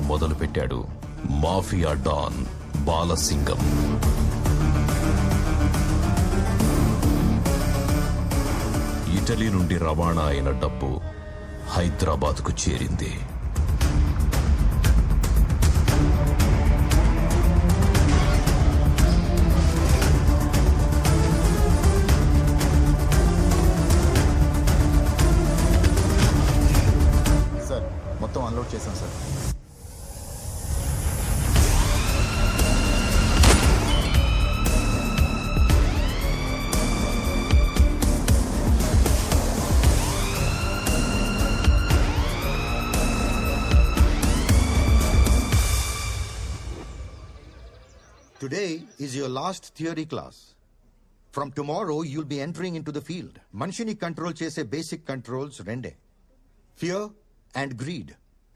మొదలుపెట్టాడు. Mafia don Balasingam. Italy నుండి రవాణా అయిన డబ్బు హైదరాబాద్కు చేరింది. Today is your last theory class. From tomorrow, you'll be entering into the field. మనిషిని కంట్రోల్ చేసే బేసిక్ కంట్రోల్స్ రెండే fear and greed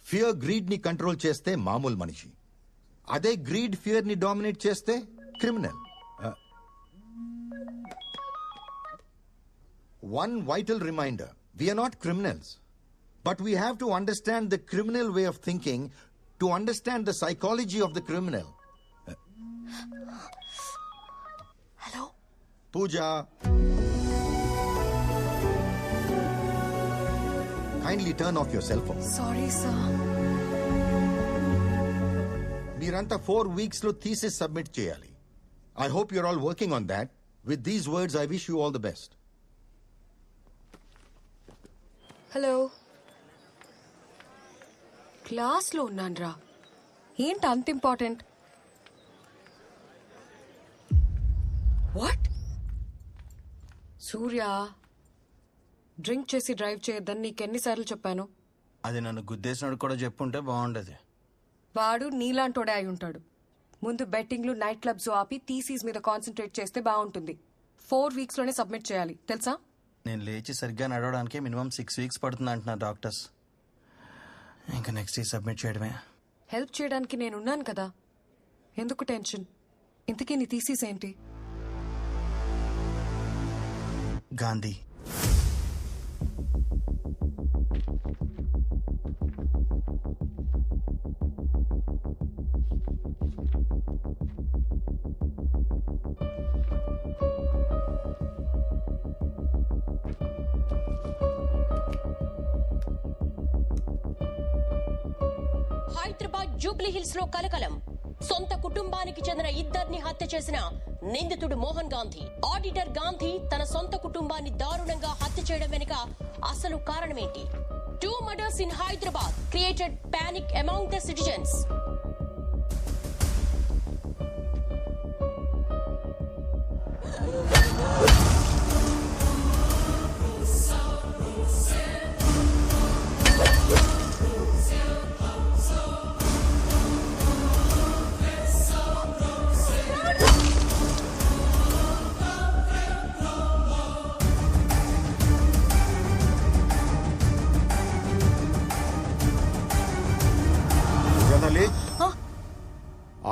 fear greed ని కంట్రోల్ చేస్తే మామూలు మనిషి అదే గ్రీడ్ ఫియర్ ని డామినేట్ చేస్తే criminal one vital reminder we are not criminals but we have to understand the criminal way of thinking to understand the psychology of the criminal hello? Pooja. Kindly turn off your cell phone. Sorry sir మీరంతా four వీక్స్లో thesis submit చేయాలి. I hope you're all working on that with these words I wish you all the best hello క్లాస్లో ఉన్నాను రా ఏంటి అంత important what Surya drink చేసి drive చేయొద్దని నీకెన్నిసార్లు చెప్పాను? అది నన్ను గుద్దేసినట్టు కూడా చెప్పుంటే బాగుండేది. వాడు నీలాంటోడే అయి ఉంటాడు. ముందు బెట్టింగ్లు నైట్ క్లబ్స్ ఆపి థీసీస్ మీద కాన్సన్ట్రేట్ చేస్తే బాగుంటుంది. ఫోర్ వీక్స్లోనే సబ్మిట్ చేయాలి. తెలుసా? నేను లేచి సరిగ్గా నడవడానికి మినిమం సిక్స్ వీక్స్ పడుతుంది అంటున్నారు డాక్టర్స్. ఇంకా నెక్స్ట్ ఈ సబ్మిట్ చేయడమే. హెల్ప్ చేయడానికి నేనున్నాను కదా. ఎందుకు టెన్షన్? ఇంతకీ నీ థీసీస్ ఏంటి? గాంధీ. హైదరాబాద్ జూబ్లీహిల్స్లో కలకలం. సొంత కుటుంబానికి చెందిన ఇద్దరిని హత్య చేసిన నిందితుడు మోహన్ గాంధీ. ఆడిటర్ గాంధీ తన సొంత కుటుంబాన్ని దారుణంగా హత్య చేయడం వెనుక అసలు కారణమేంటి? Two murders in Hyderabad created panic among the citizens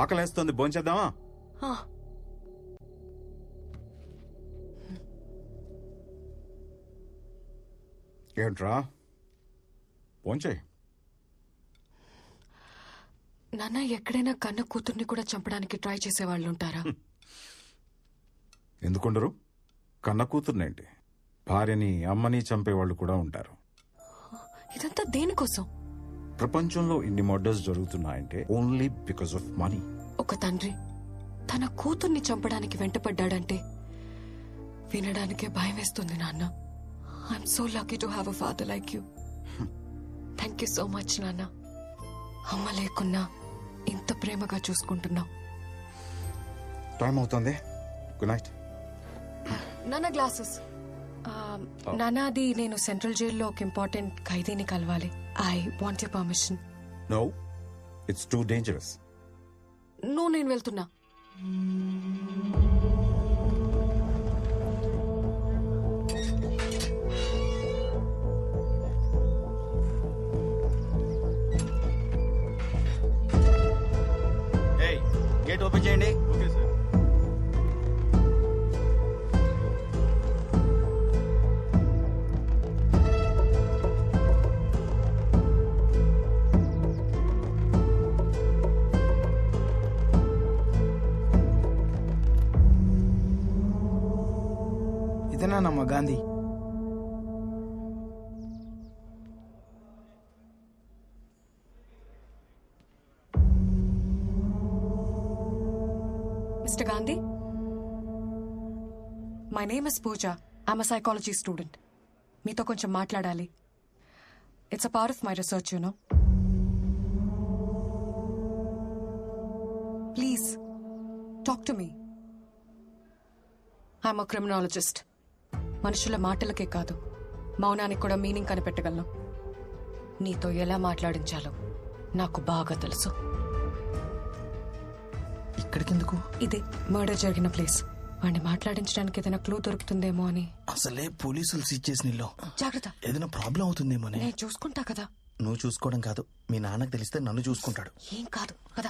ఆకలేస్తుంది భోంచేద్దామా ఏంట్రా? భోంచేయి నాన్న ఎక్కడైనా కన్న కూతుర్ని కూడా చంపడానికి ట్రై చేసే వాళ్ళు ఉంటారా ఎందుకుండరు? కన్న కూతుర్నేంటి? భార్యని అమ్మని చంపేవాళ్ళు కూడా ఉంటారు. ఇదంతా దేనికోసం? ప్రపంచంలో ఇన్ని మర్డర్స్ జరుగుతున్నాయంటే ఓన్లీ బికాస్ ఆఫ్ మనీ. ఒక తండ్రి తన కూతుర్ని చంపడానికి వెంటపడ్డాడంటే వినడానికే భయం వేస్తుంది నాన్న. I'm so lucky to have a father like you thank you so much నాన్న. అమ్మ లేకున్నా ఇంత ప్రేమగా చూసుకుంటున్నావు. టైం అవుతుంది. గుడ్ నైట్ నాన్న గ్లాసెస్ నాన్న అది నేను సెంట్రల్ జైల్లో ఒక ఇంపార్టెంట్ ఖైదీని కలవాలి. I want you permission no it's too dangerous నువ్వు నేను వెళ్తున్నా. గేట్ ఓపెన్ చేయండి. నేనేనానమ్మా Gandhi mister Gandhi my name is Pooja I'm a psychology student మీతో కొంచెం మాట్లాడాలి. It's a part of my research you know please talk to me I'm a criminologist మనుషుల మాటలకే కాదు మౌనానికి కూడా మీనింగ్ కనిపెట్టగలను. నీతో ఎలా మాట్లాడించాలో నాకు బాగా తెలుసు. ఇక్కడికెందుకు? ఇది మర్డర్ జరిగిన ప్లేస్. వాడిని మాట్లాడించడానికి ఏదైనా క్లూ దొరుకుతుందేమో అని. అసలే పోలీసులు సీజ్ చేసిన ఇల్లు. జాగ్రత్త. ఏదైనా ప్రాబ్లం అవుతుందేమోనే నేను చూసుకుంటా కదా. నువ్వు చూసుకోవడం కాదు. మీ నాన్నకు తెలిస్తే నన్ను చూసుకుంటాడు. ఏం కాదు. కదా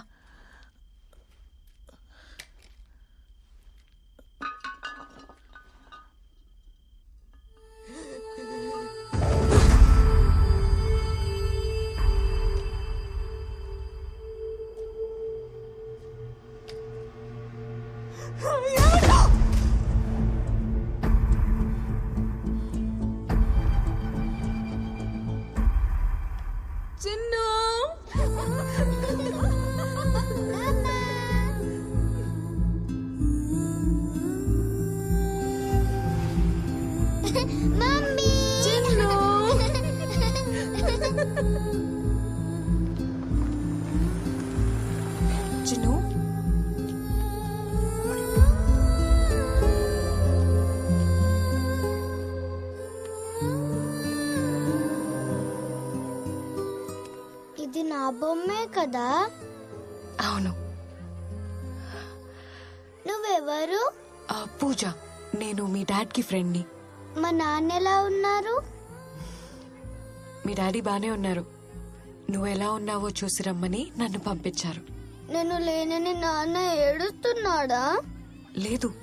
చిన్ను ఇది నా బొమ్మే కదా? అవును. నువ్వెవరు? ఆ, పూజ. నేను మీ డాడ్కి ఫ్రెండ్ని. మా నాన్న ఎలా ఉన్నారు? మీ డాడీ బానే ఉన్నారు. నువ్వు ఎలా ఉన్నావో చూసి రమ్మని నన్ను పంపించారు. నేను లేనని నాన్న ఏడుస్తున్నాడా? లేదు.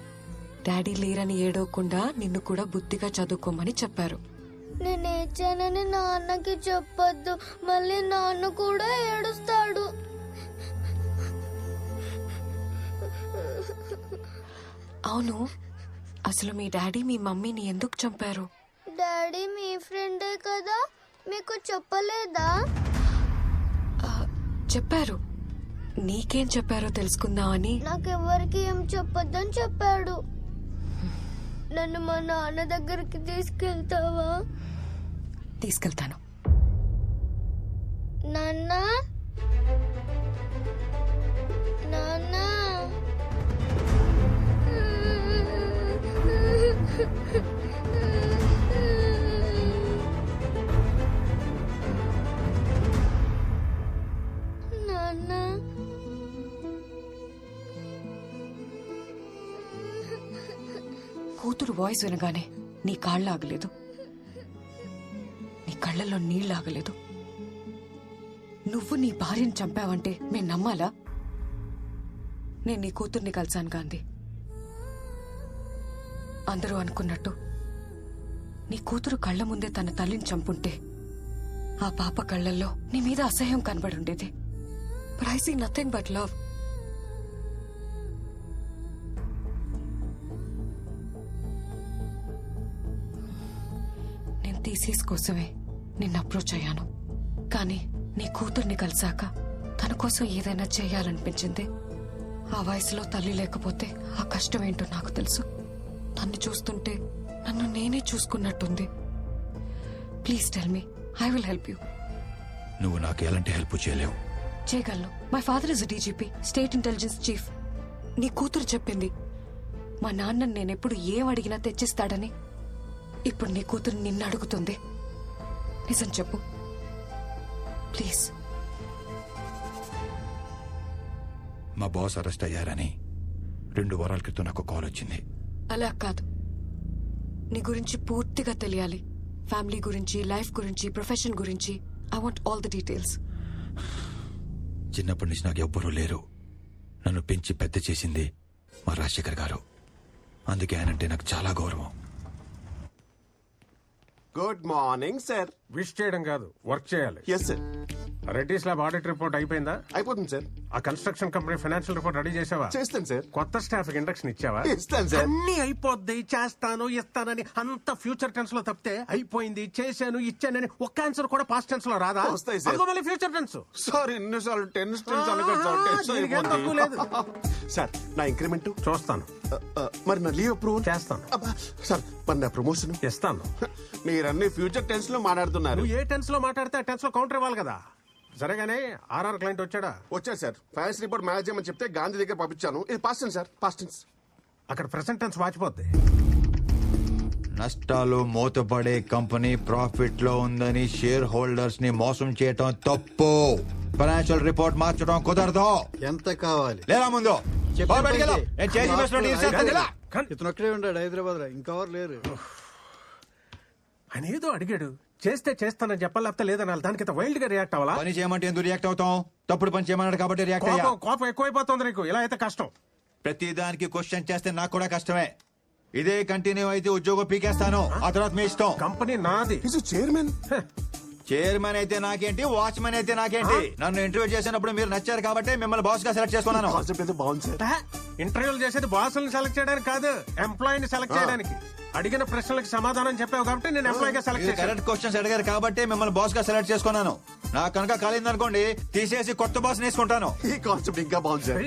డాడీ లేరని ఏడవకుండా నిన్ను కూడా బుద్ధిగా చదువుకోమని చెప్పారు. నేను ఏడ్చానని నాన్నకి చెప్పొద్దు. మళ్ళీ నాన్న కూడా ఏడుస్తాడు. అవును. అసలు మీ డాడీ మీ మమ్మీని ఎందుకు చంపారు? డాడీ మీ ఫ్రెండే కదా. మీకు చెప్పలేదా? చెప్పారు. నీకేం చెప్పారో తెలుసుకుందామని నాకెవ్వరికి ఏం చెప్పొద్దని చెప్పాడు. నన్ను మా నాన్న దగ్గరికి తీసుకెళ్తావా? తీసుకెళ్తాను. నాన్న నాన్న? వాయిస్ వినగానే నీ కాళ్ళు ఆగలేదు. నీ కళ్ళల్లో నీళ్ళు ఆగలేదు. నువ్వు నీ భార్యను చంపావంటే మేము నమ్మాలా? నేను నీ కూతుర్ని కలిశాను గాంధీ. అందరూ అనుకున్నట్టు నీ కూతురు కళ్ళ ముందే తన తల్లిని చంపుంటే ఆ పాప కళ్ళల్లో నీ మీద అసహ్యం కనబడి ఉండేది. But I see nothing but love thesis కోసమే నిన్ను అప్రోచ్ అయ్యాను. కానీ నీ కూతుర్ని కలిసాక తన కోసం ఏదైనా చేయాలనిపించింది. ఆ వయసులో తల్లి లేకపోతే ఆ కష్టం ఏంటో నాకు తెలుసు. తన్ని చూస్తుంటే నన్ను నేనే చూసుకున్నట్టుంది. Please tell me I will help you. నువ్వు నాకు ఎలాంటి హెల్ప్ చేయలేవు. చేయగలను. My father is DGP state intelligence chief నీ కూతురు చెప్పింది మా నాన్న నేనెప్పుడు ఏం అడిగినా తెచ్చిస్తాడని ఇప్పుడు నీ కూతురు నిన్ను అడుగుతుంది. నిజం చెప్పు. ప్లీజ్. మా బాస్ అరెస్ట్ అయ్యారని రెండు వారాల క్రితం నాకు కాల్ వచ్చింది. అలా కాదు. నీ గురించి పూర్తిగా తెలియాలి. ఫ్యామిలీ గురించి లైఫ్ గురించి ప్రొఫెషన్ గురించి. I want all the details చిన్నప్పటి నుంచి నాకు ఎవ్వరూ లేరు. నన్ను పెంచి పెద్ద చేసింది మా రాజశేఖర్ గారు. అందుకే ఆయనంటే నాకు చాలా గౌరవం. గుడ్ మార్నింగ్ సార్ విష్ చేయడం కాదు వర్క్ చేయాలి. Yes sir Reddy's lab audit report అయిపోయిందా? అయిపోతుంది సార్. ఆ construction company financial report ready చేసావా? చేస్తాను సార్. కొత్త స్టాఫ్ ఇండక్షన్ ఇచ్చావా? ఇస్తాను సార్. అన్ని అయిపోద్ది చేస్తాను ఇస్తానని అంత ఫ్యూచర్ టెన్స్లో తప్పితే అయిపోయింది చేశాను ఇచ్చానని ఒక్క ఆన్సర్ కూడా పాస్ట్ టెన్స్లో రాదా? వస్తాయి సార్. మళ్ళీ ఫ్యూచర్ టెన్స్. సార్ ఎన్నిసార్లు టెన్స్ టెన్స్ అనకండి లేదు. సార్ నా ఇంక్రిమెంట్? చూస్తాను. మరి నా లీవ్ అప్రూవల్ చేస్తాను. సార్ మరి నా ప్రమోషన్? ఇస్తాను. మీరన్నీ ఫ్యూచర్ టెన్స్లో మాట్లాడుతున్నారు ఏ టెన్స్లో మాట్లాడితే ఆ టెన్స్లో కౌంటర్ ఇవ్వాలి కదా? సరేగానే ఆర్ఆర్ క్లయింట్ వచ్చాడా? వచ్చారు సార్. ఫైనాన్స్ రిపోర్ట్ మేనేజ్ చేయమని చెప్తే గాంధీ దగ్గర పంపించాను. ఇది పాస్ట్ సార్ పాస్ట్ అక్కడ ప్రెసెంట్ టెన్స్ వాచిపోద్ది. నష్టాలు మూతపడే కంపెనీ ప్రాఫిట్లో ఉందని షేర్ హోల్డర్స్ని మోసం చేయటం తప్పు. ఫైనాన్షియల్ రిపోర్ట్ మార్చడం కుదరదు. ఎంత కావాలి? లేరా ముందు. ఇతను ఒక్కడే ఉన్నాడు హైదరాబాద్లో ఇంకెవరు లేరు. ఏదో అడిగాడు. చేస్తే చేస్తానని చెప్పాలి? లేకపోతే లేదనాలి. దానికి వైల్డ్గా రియాక్ట్ అవ్వాలా? పని చేయమంటే ఎందుకు రియాక్ట్ అవుతాం తప్పుడు పని చేయమన్నాడు కాబట్టి రియాక్ట్ అయ్యా. కోపం కోపం ఎక్కువైపోతుంది నీకు. ఇలా అయితే కష్టం. ప్రతి దానికి క్వశ్చన్ చేస్తే నాకు కూడా కష్టమే. ఇదే కంటిన్యూ అయితే ఉద్యోగం పీకేస్తాను. ఆ? తర్వాత మీ ఇష్టం. కంపెనీ నాది. చైర్మన్ చైర్మన్ అయితే నాకేంటి వాచ్మెన్ అయితే నాకేంటి? నన్ను ఇంటర్వ్యూ చేసినప్పుడు మీరు నచ్చారు కాబట్టి మిమ్మల్ని బాస్గా సెలెక్ట్ చేసుకున్నాను. కాన్సెప్ట్ అయితే బాగుంది సార్. ఇంటర్వ్యూలు చేసేది బాసులను సెలెక్ట్ చేయడానికి కాదు ఎంప్లాయీని సెలెక్ట్ చేయడానికి. అడిగిన ప్రశ్నలకు సమాధానం చెప్పావు కాబట్టి నేను ఎంప్లాయీగా సెలెక్ట్ చేశాను. కరెక్ట్ క్వశ్చన్స్ అడిగారు కాబట్టి మిమ్మల్ని బాస్గా సెలెక్ట్ చేసుకున్నాను. నాకు కనుక కాలింది అనుకోండి తీసేసి కొత్త బాస్ వేసుకుంటాను. ఈ కాన్సెప్ట్ ఇంకా బాగుంది సార్.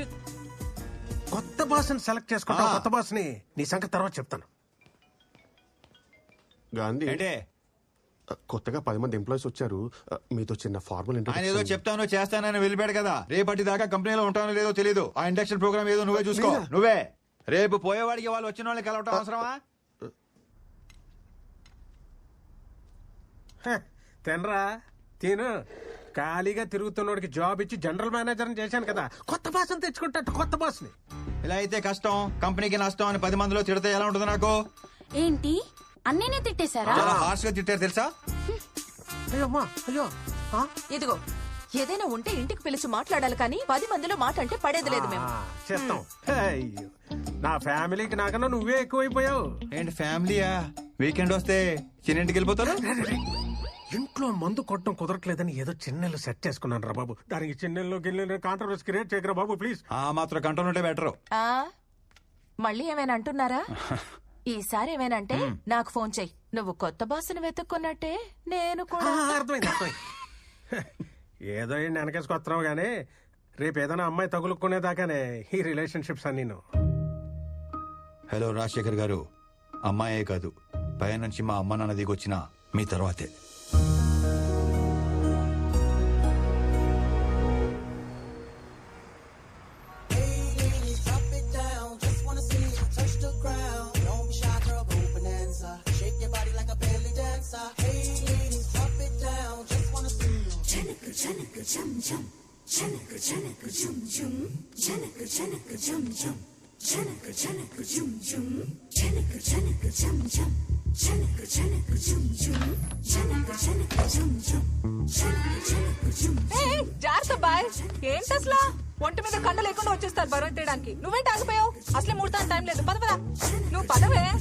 కొత్త బాస్ని సెలెక్ట్ చేసుకుంటావు ఆ. కొత్త బాస్ని. నీ సంగతి తర్వాత చెప్తాను. గాంధీ. ఏంటే? కొత్తగా పది మంది ఎంప్లాయీస్ వచ్చారు. మీతో చిన్న ఫార్మల్ ఆయన ఏదో చెప్తాను చేస్తానని వెళ్ళిపోయాడు కదా. రేపటి దాకా కంపెనీలో ఉంటానో లేదో తెలియదు ఆ ఇండక్షన్ ప్రోగ్రామ్ ఏదో నువ్వే చూసుకో. నువ్వే. రేపు పోయేవాడికి వాళ్ళు వచ్చిన వాళ్ళకి కలవటం అవసరమా? హ, తినరా? తిను. ఖాళీగా తిరుగుతున్నోడికి జాబ్ ఇచ్చి జనరల్ మేనేజర్ చేశాను కదా. కొత్త బాస్ని తెచ్చుకుంటా కొత్త బాస్ని ఇలా అయితే కష్టం కంపెనీకి నష్టం అని పది మందిలో తిడితే ఎలా ఉంటుంది నాకు? ఏంటి? అన్నీనే తిట్టేశారా? చాలా హార్ష్గా తిట్టారు తెలుసా? అయ్యో అమ్మా అయ్యో ఆ? ఇదిగో ఏదైనా ఉంటే ఇంటికి పిలిచి మాట్లాడాలి కానీ పది మందిలో మాట అంటే పడేది లేదు మేము. ఆ, చేస్తాం అయ్యో. నా ఫ్యామిలీకి నాకన్నా నువ్వే ఎక్కువైపోయావు. ఏంటి ఫ్యామిలీయా? వీకెండ్ వస్తే చిన్నింటికి వెళ్ళిపోతారు ఇంట్లో మందు కొట్టడం కుదరట్లేదని ఏదో చిన్నెళ్ళు సెట్ చేసుకున్నాను రా బాబు. దానికి చిన్నెల్లో గిన్నెలు కాంట్రవర్సీ క్రియేట్ చేయకరా బాబు ప్లీజ్ ఆ మాత్రం కంట్రోల్ ఉంటే బెటర్. ఆ? మళ్ళీ ఏమైనా అంటున్నారా? ఈసారి ఏమైనా అంటే నాకు ఫోన్ చెయ్యి నువ్వు కొత్త బాసుని వెతుక్కున్నట్టే నేను కూడా. అర్థమైంది అర్థమైంది. ఏదో ఏంటి వెనకేసుకొస్తున్నావు గానీ రేపు ఏదైనా అమ్మాయి తగులుకునేదాకానే ఈ రిలేషన్షిప్స్ అన్ని హలో రాజశేఖర్ గారు. అమ్మాయే కాదు. పై నుంచి మా అమ్మ నాన్న దిగొచ్చిన మీ తర్వాతే. జనక జం జం జనక జనక జం జం జనక జనక జం జం జనక జనక జం జం జనక జనక జం జం జనక జనక జం జం జనక జనక బాయ్. ఏంటి అసలు ఒంటి మీద కండ లేకుండా వచ్చేస్తారు బరువు తీయడానికి నువ్వేంటి ఆగిపోయావు అసలే మూడు టైం లేదు. పద నువ్వు పదవే.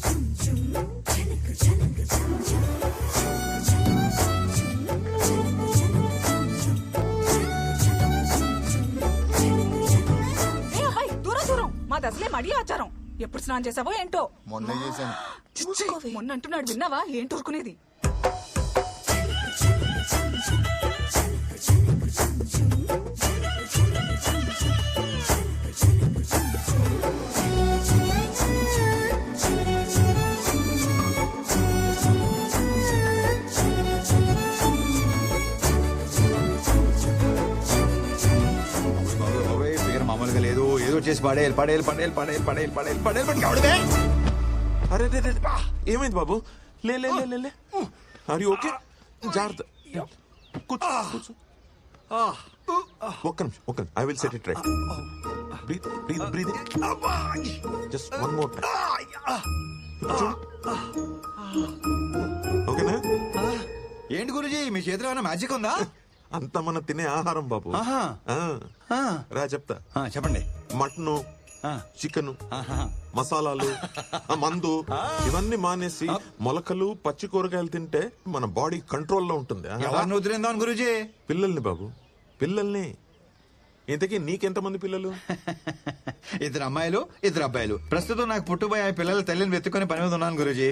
మడి ఆచారం. ఎప్పుడు స్నానం చేసావో ఏంటో? మొన్నే చేశాను. చిచ్చి, మొన్న అంటున్నాడు విన్నావా? ఏంటి ఊరుకునేది? వచ్చేసి పడేయాలి పడేయాలి పడేయాలి పడేయాలి పడేయాలి పడేయాలి పడేయాలి పడి కావడమే అరే రే ఏమైంది బాబు? లే లే లే లే అరే ఓకే జాగ్రత్త. కూర్చో కూర్చో. ఒక్క నిమిషం ఒక్క I will set it right breathe breathe breathe just one more ఓకేనా ఏంటి గురుజీ? మీ చేతిలో ఏమైనా మ్యాజిక్ ఉందా? అంత మన తినే ఆహారం బాబు. రా చెప్తా. చెప్పండి. మటన్. చికెన్. మసాలాలు ఆ. మందు ఇవన్నీ మానేసి మొలకలు పచ్చి కూరగాయలు తింటే మన బాడీ కంట్రోల్లో ఉంటుంది. ఆ? ఎవరిని వదిలిందాం గురుజీ? పిల్లల్ని బాబు పిల్లల్ని. ఇంతకీ నీకెంతమంది పిల్లలు? ఇద్దరు అమ్మాయిలు ఇద్దరు అబ్బాయిలు. ప్రస్తుతం నాకు పుట్టుబోయే పిల్లల తల్లిని వెతుక్కుని పని మీద ఉన్నాను గురుజీ.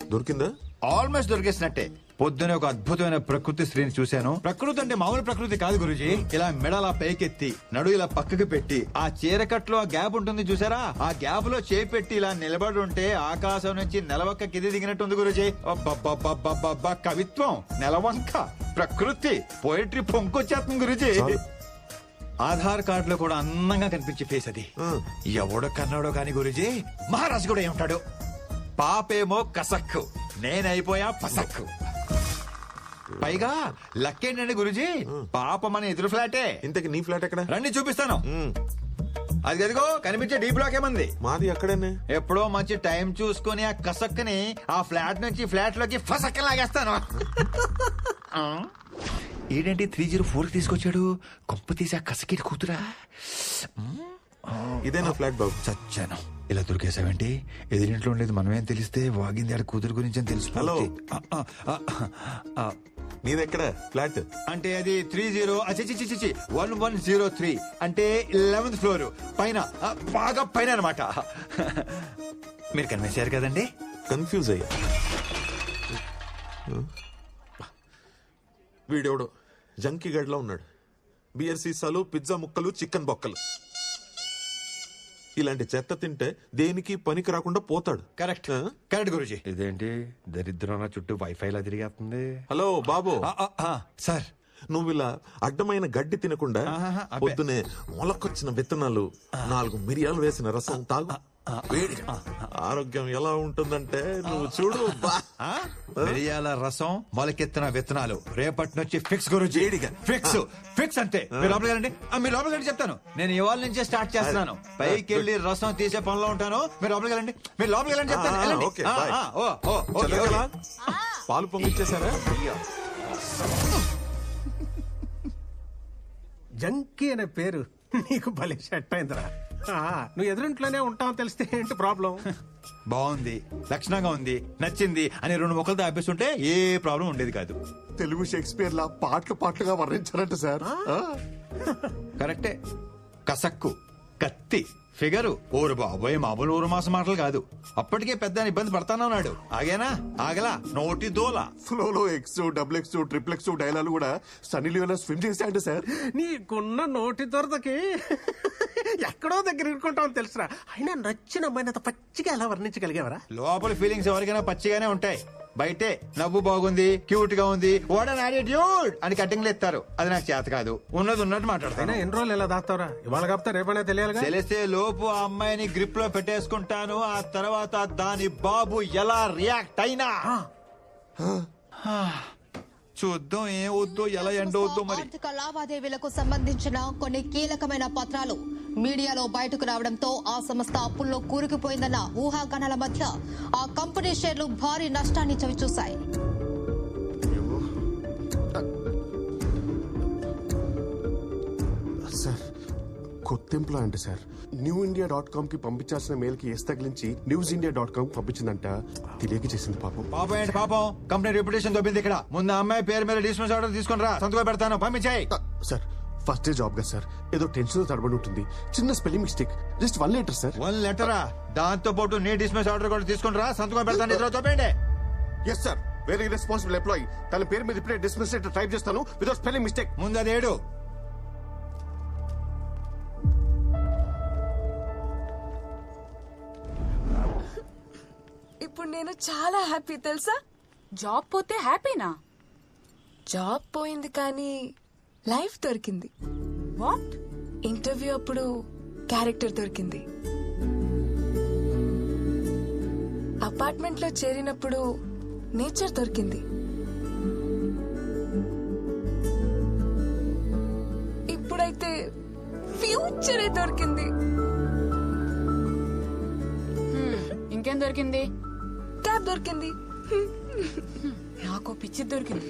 దొరికిందా? ఆల్మోస్ట్ దొరికేసినట్టే. పొద్దునే ఒక అద్భుతమైన ప్రకృతి స్త్రీని చూశాను. ప్రకృతి అంటే మామూలు ప్రకృతి కాదు గురుజీ. ఇలా మెడలా పైకెత్తి నడు ఇలా పక్కకి పెట్టి ఆ చీరకట్లో ఆ గ్యాప్ ఉంటుంది చూసారా? ఆ గ్యాప్లో చేపెట్టి ఇలా నిలబడి ఉంటే ఆకాశం నుంచి నెలవంక కింది దిగినట్టుంది గురుజీ. కవిత్వం నెలవంక ప్రకృతి పోయిటరీ పొంకొచ్చేస్తుంది గురుజీ. ఆధార్ కార్డులో కూడా అందంగా కనిపించే ఫేస్ అది. ఎవడో కన్నాడో కాని గురుజీ మహారాజు కూడా ఏమంటాడు? పాపేమో కసక్కు నేనైపోయా పసక్కు. పైగా లక్కేంటండి గురుజీ పాప మన ఎదురు ఫ్లాటే. ఇంతకి నీ ఫ్లాట్ ఎక్కడ? రండి చూపిస్తాను. అది అదిగో కనిపించే డీ బ్లాక్ ఏమంది? మాది అక్కడనే. ఎప్పుడో మంచి టైం చూసుకొని ఆ కసక్కని ఆ ఫ్లాట్ నుంచి ఫ్లాట్లోకి ఫసక్క లాగేస్తాను? ఏంటంటే త్రీ జీరో ఫోర్ తీసుకొచ్చాడు? కొంప తీసి ఆ కసకిటి కూతురా? ఇదే నా ఫ్లాట్ బాబు? చచ్చాను. ఇలా దొరికేసావేంటి ఎదురింట్లో ఉండేది మనమేం తెలిస్తే వాగింది ఆడ కూతురు గురించి అని తెలుసు హలో. నీది ఎక్కడ ఫ్లాట్? అంటే అది త్రీ జీరో చిచి వన్ వన్ జీరో త్రీ. అంటే లెవెన్త్ ఫ్లోర్ పైన ఆ, బాగా పైన అనమాట మీరు కనిపించారు కదండి? కన్ఫ్యూజ్ అయ్యా. వీడెవడో? జంకీ గడ్లో ఉన్నాడు. బియర్ సీసాలు పిజ్జా ముక్కలు చికెన్ బొక్కలు. ఇలాంటి చెత్త తింటే దేనికి పనికి రాకుండా పోతాడు. కరెక్ట్ కరెక్ట్ గురుజీ. ఇదేంటి? దరిద్రం చుట్టూ వైఫై లా తిరిగేస్తుంది. హలో బాబు. సార్. నువ్వు ఇలా అడ్డమైన గడ్డి తినకుండా. పొద్దునే మొలకొచ్చిన విత్తనాలు నాలుగు మిరియాలు వేసిన రసం తాగు. ఆరోగ్యం ఎలా ఉంటుందంటే నువ్వు చూడు. మిరియాల రసం మొలకెత్తిన విత్తనాలు. రేపటి నుంచి ఫిక్స్ వేడిగా. ఫిక్స్ ఫిక్స్ అంతే. మీరు లోపలికి రండి మీరు లోపలికి రండి చెప్తాను. నేను ఇవాళ నుంచే స్టార్ట్ చేస్తున్నాను. పైకి వెళ్ళి రసం తీసే పనిలో ఉంటాను. మీరు లోపలికి వెళ్ళండి. మీరు లోపలికి వెళ్ళండి చెప్తాను. పాలు పొంగిచ్చేసారా జంకీ అనే పేరు. నీకు భలే సెట్ అయిందిరా. నువ్వు ఎదురింట్లోనే ఉంటావు తెలిస్తే ఏంటి ప్రాబ్లం? బాగుంది లక్షణంగా ఉంది నచ్చింది అని రెండు మొక్కలతో ఆపేస్తుంటే ఏ ప్రాబ్లం ఉండేది కాదు. తెలుగు షేక్స్పియర్ లా పాటలు పాటలుగా వర్ణించారంట సార్. ఆ? కరెక్టే. కసక్కు. కత్తి ఫిగరు. ఊరు బాబోయ్ మామూలు ఊరు మాసం మాటలు కాదు. అప్పటికే పెద్ద ఇబ్బంది పడతానన్నాడు ఆగేనా? ఆగలా. నోటి దోల. ఫ్లోలో X double X triple X dialogue కూడా సన్నీ లియోనా స్విమ్ చేశాడు సార్. నీకున్న నోటి దొరదకి ఎక్కడో దగ్గర ఇరుకుంటావు తెలుసురా. అయినా నచ్చిన అమ్మాయిని అంత పచ్చిగా ఎలా వర్ణించగలిగావరా? లోపల ఫీలింగ్స్ ఎవరికైనా పచ్చిగానే ఉంటాయి. బయటే నవ్వు బాగుంది క్యూట్గా ఉంది. వాట్ అన్ యాటిట్యూడ్ అని కటింగ్లు ఎత్తారు. అది నాకు చేత కాదు. ఉన్నది ఉన్నట్టు అయినా మాట్లాడతాను ఎన్ని రోజులు ఎలా దాస్తావురా? ఇవాళ కాపుతా రేపనే తెలియాలిగా తెలిస్తే లోపు ఆ అమ్మాయిని గ్రిప్లో పెట్టేసుకుంటాను. ఆ తర్వాత దాని బాబు ఎలా రియాక్ట్ అయినా. చూద్దాం ఏం వద్దో ఎలా ఎండవద్దో మరి. ఆర్థిక లావాదేవీలకు సంబంధించిన కొన్ని కీలకమైన పత్రాలు మీడియాలో బయటకు రావడంతో ఆ సంస్థ అప్పుల్లో కూరుకుపోయిందన్న ఊహాగానాల మధ్య ఆ కంపెనీ షేర్లు భారీ నష్టాన్ని చవిచూశాయి. సార్ కొత్త ఎంప్లాయ్ అంటే సార్. న్యూ ఇండియా డాట్ కామ్కి పంపించాల్సిన మెయిల్కి ఎస్ తగిలించి న్యూస్ ఇండియా డాట్ కామ్ పంపించిందంట. తెలియక చేసింది పాపం. పాపం ఏంటి పాపం? కంపెనీ రెప్యుటేషన్ దొబ్బింది ఇక్కడ. ముందు ఆ అమ్మాయి పేరు మీద డిస్మిస్ ఆర్డర్ తీసుకుని రా. సంతకం పెడతాను. పంపించాయి. సార్ ఫస్ట్ డే జాబ్ కదా సార్. ఏదో టెన్షన్ తడబడి ఉంటుంది. చిన్న spelling mistake just one letter sir one లెటరా దాంతో పాటు నీ డిస్మిస్ ఆర్డర్ కూడా తీసుకుని రా. సంతకం పెడతాను. ఇద్దరు తోపేయండి yes sir very responsible employee తన పేరు మీద ఇప్పుడే డిస్మిస్ లెటర్ టైప్ చేస్తాను. వితౌట్ స్పెల్లింగ్ మిస్టేక్ ముందు అది నేను చాలా హ్యాపీ తెలుసా? జాబ్ పోతే హ్యాపీనా జాబ్ పోయింది కానీ లైఫ్ దొరికింది. వాట్ ఇంటర్వ్యూ అప్పుడు క్యారెక్టర్ దొరికింది. అపార్ట్మెంట్లో చేరినప్పుడు నేచర్ దొరికింది. ఇప్పుడైతే ఫ్యూచరే దొరికింది. Hmm, ఇంకేం దొరికింది? క్యాబ్ దొరికింది. నాకు పిచ్చి దొరికింది.